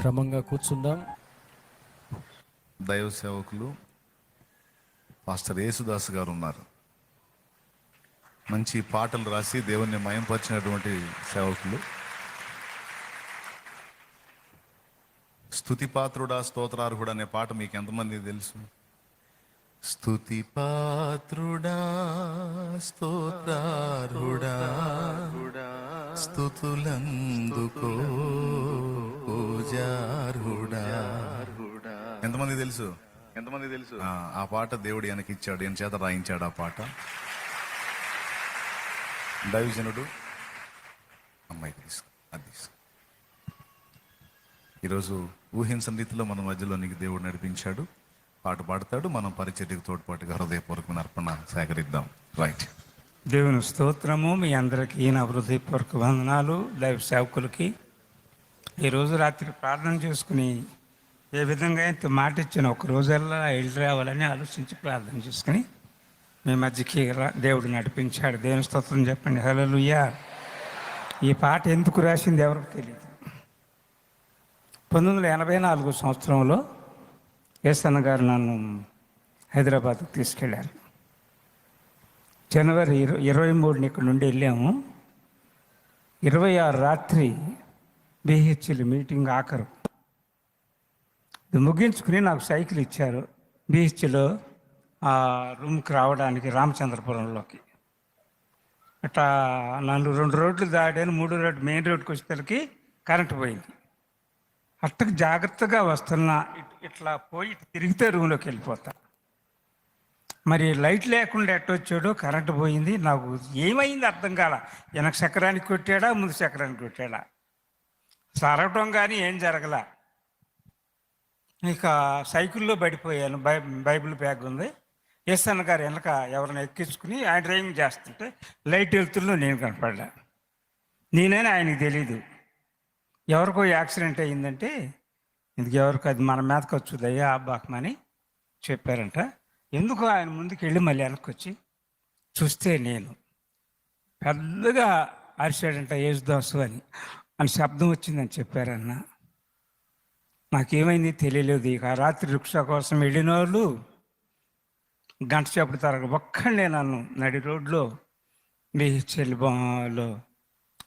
క్రమంగా కూర్చుందాం. దైవ సేవకులు పాస్టర్ యేసుదాస్ గారు ఉన్నారు మంచి పాటలు రాసి దేవుణ్ణి మయంపరిచినటువంటి సేవకులు. స్తుతి పాత్రుడా స్తోత్రార్హుడు అనే పాట మీకు ఎంతమంది తెలుసు? స్తుతి పాత్రుడా స్తోత్రార్హుడా స్థుతులందుకో పూజార్హుడా ఎంతమంది తెలుసు? ఎంతమంది తెలుసు? ఆ పాట దేవుడు వెనక్కి ఇచ్చాడు ఈయన చేత రాయించాడు ఆ పాట. దైవజనుడు అమ్మాయి తీసుకో అది తీసుకో. ఈరోజు ఊహించని రీతిలో మన మధ్యలోనికి దేవుడు నడిపించాడు పాట పాడతాడు మనం పరిచర్యకు తోడ్పాటుగా హృదయపూర్వకమైన అర్పణ సేకరిద్దాం. రైట్ దేవుని స్తోత్రము మీ అందరికీ నా హృదయపూర్వక వందనాలు దైవ సేవకులకి. ఈరోజు రాత్రి ప్రార్థన చేసుకుని ఏ విధంగా అయితే మాట ఇచ్చిన ఒక రోజల్లా వెళ్ళి రావాలని ఆలోచించి ప్రార్థన చేసుకుని మీ మధ్యకి దేవుడు నడిపించాడు. దేవుని స్తోత్రం చెప్పండి. హల్లెలూయా. ఈ పాట ఎందుకు రాసింది ఎవరికి తెలియదు పంతొమ్మిది వందల ఎనభై నాలుగు సంవత్సరంలో ఎస్ఎన్ గారు నన్ను హైదరాబాద్కు తీసుకెళ్ళారు జనవరి ఇరవై ఇరవై మూడుని ఇక్కడ నుండి వెళ్ళాము. ఇరవై ఆరు రాత్రి బీహెచ్ఎల్ మీటింగ్ ఆఖరు. ఇది ముగించుకుని నాకు సైకిల్ ఇచ్చారు. బీహెచ్లో ఆ రూమ్కి రావడానికి రామచంద్రపురంలోకి. అట్లా నన్ను రెండు రోడ్లు దాడాను మూడు రోడ్డు మెయిన్ రోడ్కి వచ్చేసరికి కరెంట్ పోయింది. అట్టకు జాగ్రత్తగా వస్తున్నా ఇట్- ఇట్లా పోయి తిరిగితే రూమ్లోకి వెళ్ళిపోతా. మరి లైట్ లేకుండా ఎట్టొచ్చాడో కరెంటు పోయింది. నాకు ఏమైంది అర్థం కాల. వెనక చక్రానికి కొట్టాడా ముందు చక్రానికి కొట్టాడా? సరవటం కానీ ఏం జరగల. ఇక సైకిల్లో పడిపోయాను. బై బైబిల్ బ్యాగ్ ఉంది. ఎస్ అన్న గారు వెనక ఎవరిని ఎక్కించుకుని ఆయన డ్రైవింగ్ చేస్తుంటే లైట్ వెళ్తుల్లో నేను కనపడ్డా నేనని ఆయనకి తెలీదు. ఎవరికో యాక్సిడెంట్ అయ్యిందంటే ఇందుకు ఎవరికి అది మన మీదకి వచ్చుదయ్యా అబ్బాకమని చెప్పారంట. ఎందుకు ఆయన ముందుకు వెళ్ళి మళ్ళీ వెనక్కి వచ్చి చూస్తే నేను పెద్దగా అరిచాడంట యేసుదాసు అని. అని శబ్దం వచ్చిందని చెప్పారన్న. నాకేమైంది తెలియలేదు. ఇక రాత్రి రిక్షా కోసం వెళ్ళిన వాళ్ళు గంట సేపటి తరగ ఒక్కడే నన్ను నడి రోడ్లో మీ చెల్లిబాలో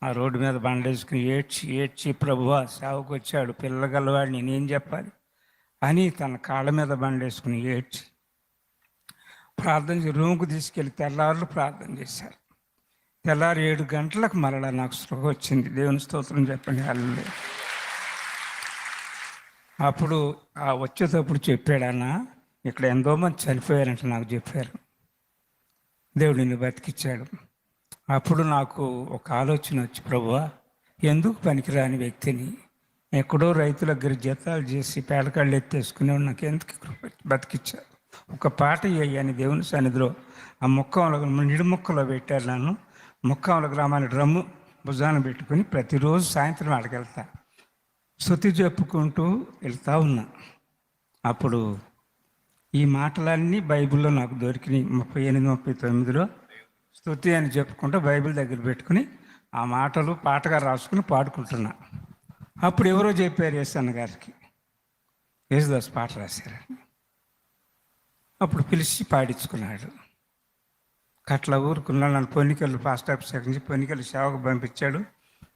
ఆ రోడ్డు మీద బండేసుకుని ఏడ్చి ఏడ్చి ప్రభువా సేవకు వచ్చాడు. పిల్లగలవాడు నేనేం చెప్పాలి? అని తన కాళ్ళ మీద బండేసుకుని ఏడ్చి ప్రార్థన చేసి రూమ్కి తీసుకెళ్ళి తెల్లవారులు ప్రార్థన చేశారు. తెల్లారి ఏడు గంటలకు మరలా నాకు స్పృహ వచ్చింది. దేవుని స్తోత్రం చెప్పండి. అల్లు అప్పుడు ఆ వచ్చేటప్పుడు చెప్పాడన్నా ఇక్కడ ఎంతో మంది చనిపోయారంట నాకు చెప్పారు. దేవుడు నిన్ను బతికిచ్చాడు. అప్పుడు నాకు ఒక ఆలోచన వచ్చి ప్రభువా ఎందుకు పనికిరాని వ్యక్తిని? ఎక్కడో రైతుల దగ్గర జీతాలు చేసి పేడకాళ్ళు ఎత్తేసుకునే నాకు ఎందుకు కృప? బతికిచ్చారు ఒక పాట వేయని దేవుని సన్నిధిలో ఆ ముక్కంలో నిడి ముక్కలో పెట్టారు నన్ను. ముక్కాముల గ్రామాన్ని డ్రమ్ము భుజాన పెట్టుకుని ప్రతిరోజు సాయంత్రం అడగెళ్తా శృతి చెప్పుకుంటూ వెళ్తా ఉన్నా. అప్పుడు ఈ మాటలన్నీ బైబిల్లో నాకు దొరికినాయి. ముప్పై ఎనిమిది ముప్పై తొమ్మిదిలో స్థుతి అని చెప్పుకుంటూ బైబిల్ దగ్గర పెట్టుకుని ఆ మాటలు పాటగా రాసుకుని పాడుకుంటున్నా. అప్పుడు ఎవరో చెప్పారు యేసన్న గారికి. యేసుదాస్ పాట రాశారని అప్పుడు పిలిచి పాడించుకున్నాడు. అట్లా ఊరుకున్నా నన్ను పొన్నికలు ఫాస్ట్ ఆఫీస్ నుంచి పొన్నికలు సేవకు పంపించాడు.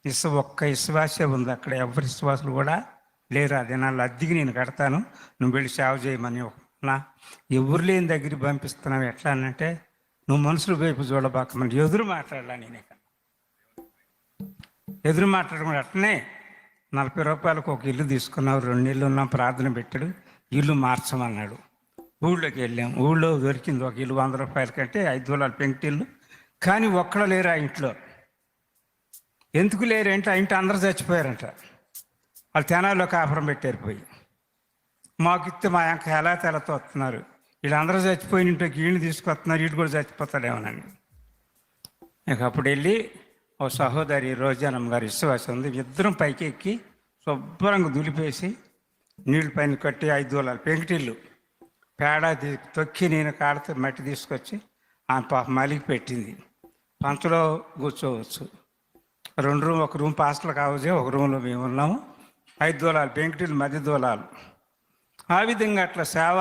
ఇసు ఒక్క విశ్వాసే ఉంది అక్కడ. ఎవరి విశ్వాసులు కూడా లేరు. అది నా అద్దెకి నేను కడతాను. నువ్వు వెళ్ళి సేవ చేయమని నా ఎవరు లేని దగ్గరికి పంపిస్తున్నావు. ఎట్లా అంటే నువ్వు మనుషుల వైపు చూడబాకమని. ఎదురు మాట్లాడలా నేను ఇక్కడ ఎదురు మాట్లాడకుండా అట్లనే. నలభై రూపాయలకు ఒక ఇల్లు తీసుకున్నావు. రెండు ఇల్లు ఉన్నాం. ప్రార్థన పెట్టాడు. ఇల్లు మార్చమన్నాడు. ఊళ్ళోకి వెళ్ళాం. ఊళ్ళో దొరికింది ఒక ఇల్లు వంద రూపాయల కంటే ఐదు తులాలు పెంకిటిల్లు కానీ ఒక్కడ లేరు ఆ ఇంట్లో. ఎందుకు లేరంటే ఆ ఇంటి అందరూ చచ్చిపోయారంట. వాళ్ళు తెనాల్లో కాపురం పెట్టారు పోయి. మాకు ఇస్తే మా యొక్క ఎలా తెలతో వస్తున్నారు. వీళ్ళందరూ చచ్చిపోయిన ఇంటికి వీళ్ళు తీసుకొస్తున్నారు. వీళ్ళు కూడా చచ్చిపోతాడేమోనని నాకు అప్పుడు వెళ్ళి ఓ సహోదరి రోజానమ్మ గారు విశ్వాసం ఉంది. ఇద్దరం పైకి ఎక్కి శుభ్రంగా దులిపేసి నీళ్ళు పైన కట్టి ఐదు వందల పెంకిటిల్లు పేడ తొక్కి నేను కాడితే మట్టి తీసుకొచ్చి ఆమె పాప మలికి పెట్టింది. పంచలో కూర్చోవచ్చు. రెండు రూమ్ ఒక రూమ్ పాస్టల్ కావచ్చు ఒక రూమ్లో మేము ఉన్నాము. ఐదు దూలాలు పెంకుటిలు మధ్య దూలాలు. ఆ విధంగా అట్లా సేవ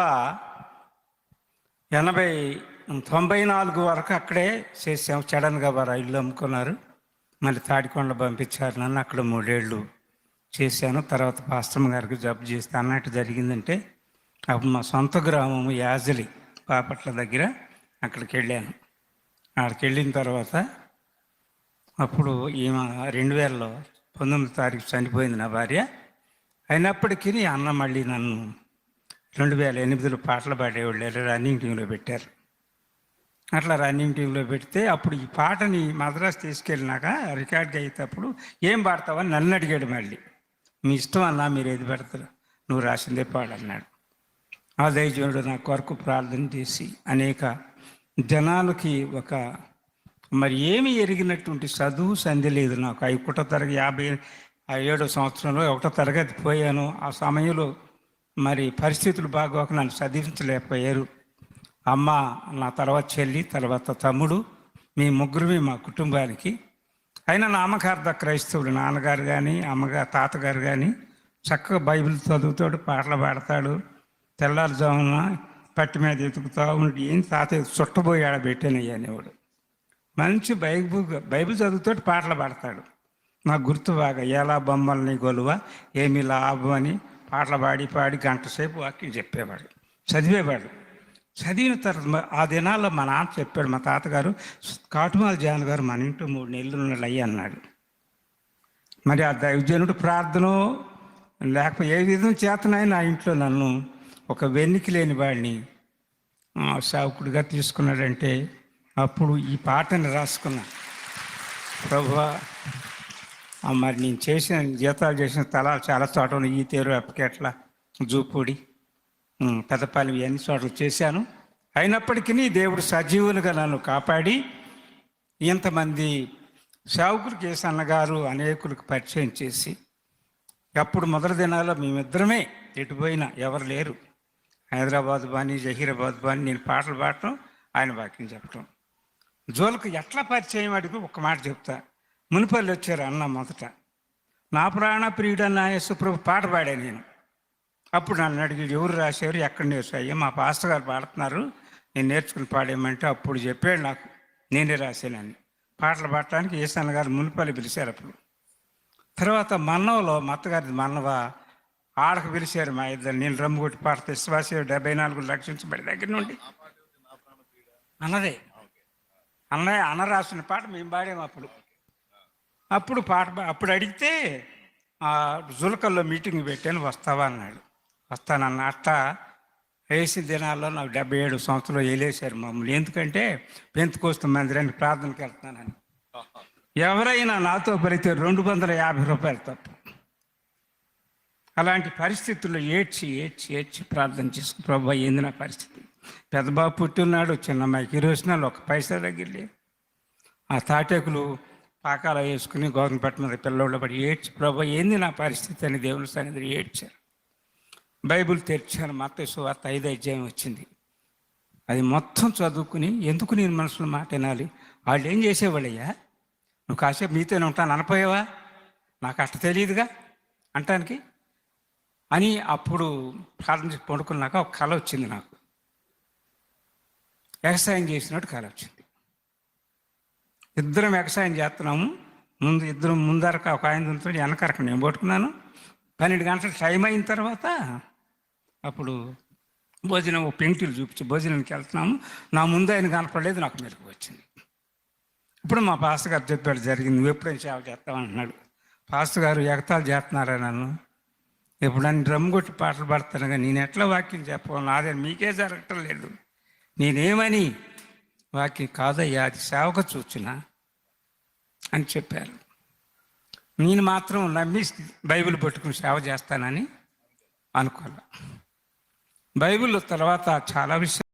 ఎనభై తొంభై నాలుగు వరకు అక్కడే చేసాము చడన్గా వారు ఇల్లు అమ్ముకున్నారు. మళ్ళీ తాడికొండ పంపించారు నన్ను. అక్కడ మూడేళ్ళు చేశాను. తర్వాత పాస్టమ్ గారికి జబ్బు చేస్తే అన్నట్టు జరిగిందంటే అప్పుడు మా సొంత గ్రామము యాజలి పాపట్ల దగ్గర అక్కడికి వెళ్ళాను. అక్కడికి వెళ్ళిన తర్వాత అప్పుడు ఈమె రెండు వేలలో పంతొమ్మిది తారీఖు చనిపోయింది నా భార్య. అయినప్పటికీ అన్న మళ్ళీ నన్ను రెండు వేల ఎనిమిదిలో పాటలు పాడేవాళ్ళు రన్నింగ్ టీంలో పెట్టారు. అట్లా రన్నింగ్ టీంలో పెడితే అప్పుడు ఈ పాటని మద్రాసు తీసుకెళ్ళినాక రికార్డ్ అయ్యేటప్పుడు ఏం పాడతావని నన్ను అడిగాడు మళ్ళీ. మీ ఇష్టం అన్నా మీరు ఏది పెడతారు? నువ్వు రాసిందే పాడన్నాడు ఆ దైవజనుడు నా కొరకు ప్రార్థన చేసి అనేక జనాలకి ఒక మరి ఏమి ఎరిగినటువంటి చదువు సంధి లేదు నాకు. ఐదు ఒకటో తరగతి యాభై ఏడో సంవత్సరంలో ఒకటో తరగతి పోయాను. ఆ సమయంలో మరి పరిస్థితులు బాగోక నన్ను చదివించలేకపోయారు. అమ్మ నా తర్వాత చెల్లి తర్వాత తమ్ముడు మీ ముగ్గురుమే మా కుటుంబానికి. అయినా నామకార్థ క్రైస్తవులు నాన్నగారు కానీ అమ్మగారు తాతగారు కానీ చక్కగా బైబిల్ చదువుతాడు పాటలు పాడతాడు. తెల్లారుజామున పట్టి మీద ఎతుకుతా ఉండి ఏం తాత చుట్టబోయి ఆడ పెట్టానయ్యా అనేవాడు. మంచి బైబుల్ బైబిల్ చదువుతాడు పాటలు పాడతాడు. నాకు గుర్తు బాగా ఎలా బొమ్మల్ని గొలువ ఏమి లాభం అని పాటలు పాడి పాడి గంట సేపు వాక్యం చెప్పేవాడు. చదివేవాడు. చదివిన తర్వాత ఆ దినాల్లో మా నాన్న చెప్పాడు మా తాతగారు కాటుమాల జాన్ గారు మన ఇంట్లో మూడు నెలలు ఉన్నాడు అయ్యి అన్నాడు. మరి ఆ దైవజనుడు ప్రార్థన లేకపోతే ఏ విధం చేతనాయి నా ఇంట్లో నన్ను ఒక వెన్నికి లేని వాడిని ఆ, సావుకుడిగా తీసుకున్నాడంటే అప్పుడు ఈ పాటని రాసుకున్నా. ప్రభువా మరి నేను చేసిన జీతాలు చేసిన తలాలు చాలా చోట ఈ తేరు అప్పకెట్ల జూపూడి ఉమ్, పెద్దపాలెం ఇవన్నీ చోట్ల చేశాను. అయినప్పటికీ దేవుడు సజీవులుగా నన్ను కాపాడి ఇంతమంది సేవకులు కేసు అన్నగారు అనేకులకు పరిచయం చేసి అప్పుడు మొదటి దినాల్లో మేమిద్దరమే ఎటుపోయినా ఎవరు లేరు. హైదరాబాద్ బాని జహీరాబాద్ బాని నేను పాటలు పాడటం ఆయన వాక్యం చెప్పటం. జోలకు ఎట్లా పరిచయం అడిగి ఒక మాట చెప్తా. మునిపల్లి వచ్చారు అన్న మొదట. నా ప్రాణ ప్రియుడన్న యేసుప్రభు పాట పాడాను నేను. అప్పుడు నన్ను అడిగి ఎవరు రాశారు ఎక్కడ నేర్చాయి మా పాస్టర్ గారు పాడుతున్నారు. నేను నేర్చుకుని పాడేయమంటే అప్పుడు చెప్పాడు నాకు నేనే రాశానని పాటలు పాడటానికి ఈశాన్ గారు మునిపల్లి పిలిచారు అప్పుడు. తర్వాత మన్నంలో మత్తగారి అత్తగారిది మన్నవ ఆడకు పిలిచారు మా ఇద్దరు. నేను రమ్ము కొట్టి పాడితే విశ్వాస డెబ్బై నాలుగు రక్షించబడి దగ్గర నుండి. అన్నదే. అన్నయ్య అన్న రాసిన పాట మేము పాడాము అప్పుడు. అప్పుడు పాట పా- అప్పుడు అడిగితే జులకల్లో మీటింగ్ పెట్టాను వస్తావా అన్నాడు. వస్తానన్న అట్ట వేసిన దినాల్లో నాకు డెబ్బై ఏడు సంవత్సరాలు వేలేశారు మమ్మల్ని. ఎందుకంటే పెంతుకోస్తు మందిరానికి ప్రార్థనకి వెళ్తున్నానని. ఎవరైనా నాతో పడితే రెండు వందల యాభై రూపాయలు తప్పు. అలాంటి పరిస్థితుల్లో ఏడ్చి ఏడ్చి ఏడ్చి ప్రార్థన చేసుకు ప్రభు ఏంది నా పరిస్థితి? పెద్దబాబు పుట్టినాడు చిన్నమ్మాయికి రోజునాలు ఒక పైసా దగ్గరలే ఆ తాటేకులు పాకాల వేసుకుని గౌరవం మీద పిల్లోళ్ళు పడి ఏడ్చి ప్రభు ఏంది నా పరిస్థితి? అని దేవుని సన్నిధి ఏడ్చారు. బైబిల్ తెరిచాను మత సువార్త ఐదు అధ్యాయం వచ్చింది. అది మొత్తం చదువుకుని ఎందుకు నేను మనసులో మాట వినాలి? వాళ్ళు ఏం చేసేవాళ్ళయ్యా? నువ్వు కాసేపు మీతోనే ఉంటాను అనపోయావా నాకు అట్ట తెలియదుగా? అంటానికి అని అప్పుడు ప్రార్థన పడుకున్నాక ఒక కళ వచ్చింది నాకు. వ్యవసాయం చేసినట్టు కళ వచ్చింది. ఇద్దరం వ్యవసాయం చేస్తున్నాము. ముందు ఇద్దరం ముందరక ఒక ఆయన ఉంటాడు వెనకరక నేను పట్టుకున్నాను. పన్నెండు గంటల టైం అయిన తర్వాత అప్పుడు భోజనం ఒక పెంకులు చూపించి భోజనానికి వెళ్తున్నాము. నా ముందు ఆయన కనపడలేదు నాకు మెరుగు వచ్చింది. ఇప్పుడు మా పాస్టర్ గారు చెప్పాడు జరిగింది నువ్వు ఎప్పుడైనా సేవ చేస్తావు? అంటున్నాడు పాస్టర్ గారు ఎగతాలు చేస్తున్నారా నన్ను? ఎప్పుడైనా డ్రమ్ కొట్టి పాటలు పాడతాను కానీ నేను ఎట్లా వాక్యం చెప్పను నాదే మీకే జరగటం లేదు. నేనేమని వాక్యం కాదయ్యా అది సేవకు చూచిన అని చెప్పారు. నేను మాత్రం నమ్మి బైబిల్ పట్టుకుని సేవ చేస్తానని అనుకోలే. బైబిల్ తర్వాత చాలా విషయం